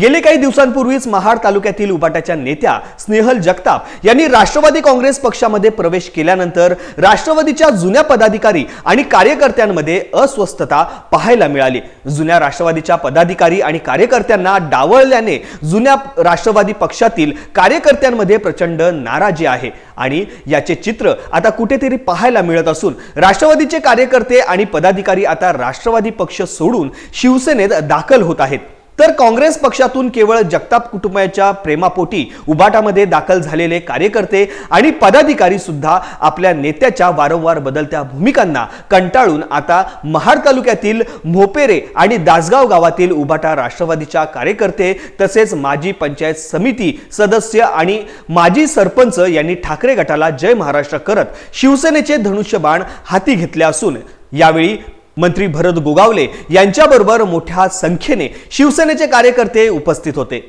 गेले काही दिवसांपूर्वीच महाड तालुक्यातील उपाट्याच्या नेत्या स्नेहल जगताप यांनी राष्ट्रवादी काँग्रेस पक्षामध्ये प्रवेश केल्यानंतर राष्ट्रवादीच्या जुन्या पदाधिकारी आणि कार्यकर्त्यांमध्ये अस्वस्थता पाहायला मिळाली. जुन्या राष्ट्रवादीच्या पदाधिकारी आणि कार्यकर्त्यांना डावळल्याने जुन्या राष्ट्रवादी पक्षातील कार्यकर्त्यांमध्ये प्रचंड नाराजी आहे आणि याचे चित्र आता कुठेतरी पाहायला मिळत असून राष्ट्रवादीचे कार्यकर्ते आणि पदाधिकारी आता राष्ट्रवादी पक्ष सोडून शिवसेनेत दाखल होत आहेत. तर काँग्रेस पक्षातून केवळ जगताप कुटुंबाच्या प्रेमापोटी उबाटामध्ये दाखल झालेले कार्यकर्ते आणि पदाधिकारी सुद्धा आपल्या नेत्याच्या वारंवार बदलत्या भूमिकांना कंटाळून आता महाड तालुक्यातील मोपेरे आणि दासगाव गावातील उबाटा राष्ट्रवादीच्या कार्यकर्ते तसेच माजी पंचायत समिती सदस्य आणि माजी सरपंच यांनी ठाकरे गटाला जय महाराष्ट्र करत शिवसेनेचे धनुष्यबाण हाती घेतले असून यावेळी मंत्री भरत गोगावले यांच्याबरोबर मोठ्या संख्येने शिवसेनेचे कार्यकर्ते उपस्थित होते.